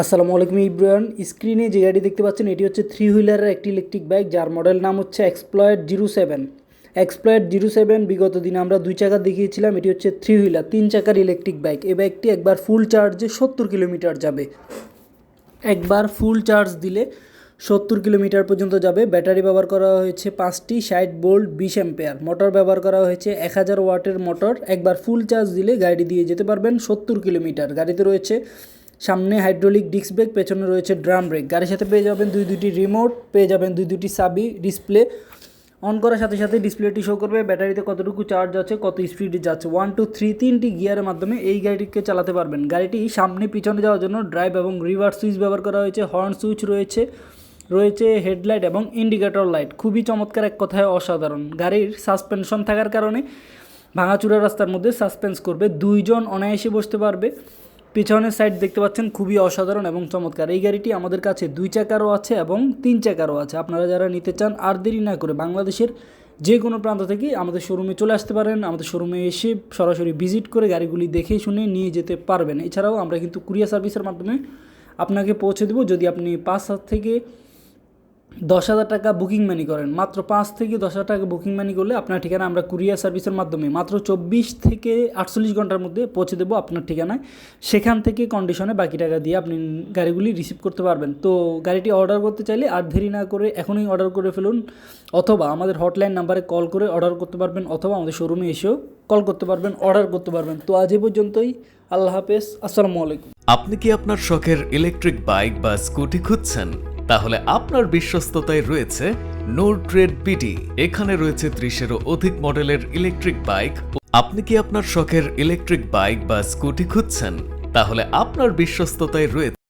আসসালামু আলাইকুম ইব্রান স্ক্রিনে যে গাড়ি দেখতে পাচ্ছেন, এটি হচ্ছে থ্রি হুইলারের একটি ইলেকট্রিক বাইক যার মডেল নাম হচ্ছে এক্সপ্লয়েড জিরো সেভেন এক্সপ্লয়েড জিরো সেভেন বিগত দিনে আমরা দুই চাকা দেখিয়েছিলাম, এটি হচ্ছে থ্রি হুইলার তিন চাকার ইলেকট্রিক বাইক এই বাইকটি একবার ফুল চার্জে সত্তর কিলোমিটার যাবে। একবার ফুল চার্জ দিলে সত্তর কিলোমিটার পর্যন্ত যাবে। ব্যাটারি ব্যবহার করা হয়েছে পাঁচটি, ষাট বোল্ট, বিশ অ্যাম্পেয়ার। মোটর ব্যবহার করা হয়েছে এক হাজার ওয়াটের মোটর। একবার ফুল চার্জ দিলে গাড়ি দিয়ে যেতে পারবেন সত্তর কিলোমিটার। গাড়িতে রয়েছে সামনে হাইড্রোলিক ডিস্ক ব্রেক, পেছনে রয়েছে ড্রাম ব্রেক। গাড়ির সাথে পেয়ে যাবেন দুই দুটি রিমোট, পেয়ে যাবেন দুই দুটি সাবি ডিসপ্লে। অন করার সাথে সাথে ডিসপ্লেটি শো করবে, ব্যাটারিতে কতটুকু চার্জ আছে, কত স্পিডে যাচ্ছে। ওয়ান টু থ্রি তিনটি গিয়ারের মাধ্যমে এই গাড়িটিকে চালাতে পারবেন। গাড়িটি সামনে পিছনে যাওয়ার জন্য ড্রাইভ এবং রিভার্স সুইচ ব্যবহার করা হয়েছে। হর্ন সুইচ রয়েছে রয়েছে হেডলাইট এবং ইন্ডিকেটর লাইট খুবই চমৎকার এক কথায় অসাধারণ। গাড়ির সাসপেনশন থাকার কারণে ভাঙাচুরা রাস্তার মধ্যে সাসপেন্স করবে। দুইজন অনায়াসে বসতে পারবে। পিছনের সাইড দেখতে পাচ্ছেন খুবই অসাধারণ এবং চমৎকার। এই গাড়িটি আমাদের কাছে দুই চাকারও আছে এবং তিন চাকারও আছে। আপনারা যারা নিতে চান আর দেরি না করে বাংলাদেশের যে কোনো প্রান্ত থেকে আমাদের শোরুমে চলে আসতে পারেন। আমাদের শোরুমে এসে সরাসরি ভিজিট করে গাড়িগুলি দেখে শুনে নিয়ে যেতে পারবেন। এছাড়াও আমরা কিন্তু কুরিয়ার সার্ভিসের মাধ্যমে আপনাকে পৌঁছে দেবো। যদি আপনি পাঁচ হাজার থেকে দশ হাজার টাকা বুকিং মানি করেন। মাত্র পাঁচ থেকে দশ হাজার টাকা বুকিং মানি করলে আপনার ঠিকানা আমরা কুরিয়ার সার্ভিসের মাধ্যমে মাত্র চব্বিশ থেকে আটচল্লিশ ঘণ্টার মধ্যে পৌঁছে দেবো আপনার ঠিকানায়। সেখান থেকে কন্ডিশনে বাকি টাকা দিয়ে আপনি গাড়িগুলি রিসিভ করতে পারবেন। তো গাড়িটি অর্ডার করতে চাইলে আর দেরি না করে এখনই অর্ডার করে ফেলুন, অথবা আমাদের হটলাইন নাম্বারে কল করে অর্ডার করতে পারবেন, অথবা আমাদের শোরুমে এসেও কল করতে পারবেন অর্ডার করতে পারবেন। তো আজ এ পর্যন্তই, আল্লাহ হাফেজ, আসসালামু আলাইকুম। আপনি কি আপনার শখের ইলেকট্রিক বাইক বা স্কুটি খুঁজছেন? তাহলে আপনার বিশ্বস্ততায় রয়েছে নোর ট্রেড এখানে রয়েছে ত্রিশেরও অধিক মডেলের ইলেকট্রিক বাইক আপনি কি আপনার শখের ইলেকট্রিক বাইক বা স্কুটি খুঁজছেন? তাহলে আপনার বিশ্বস্ততায় রয়েছে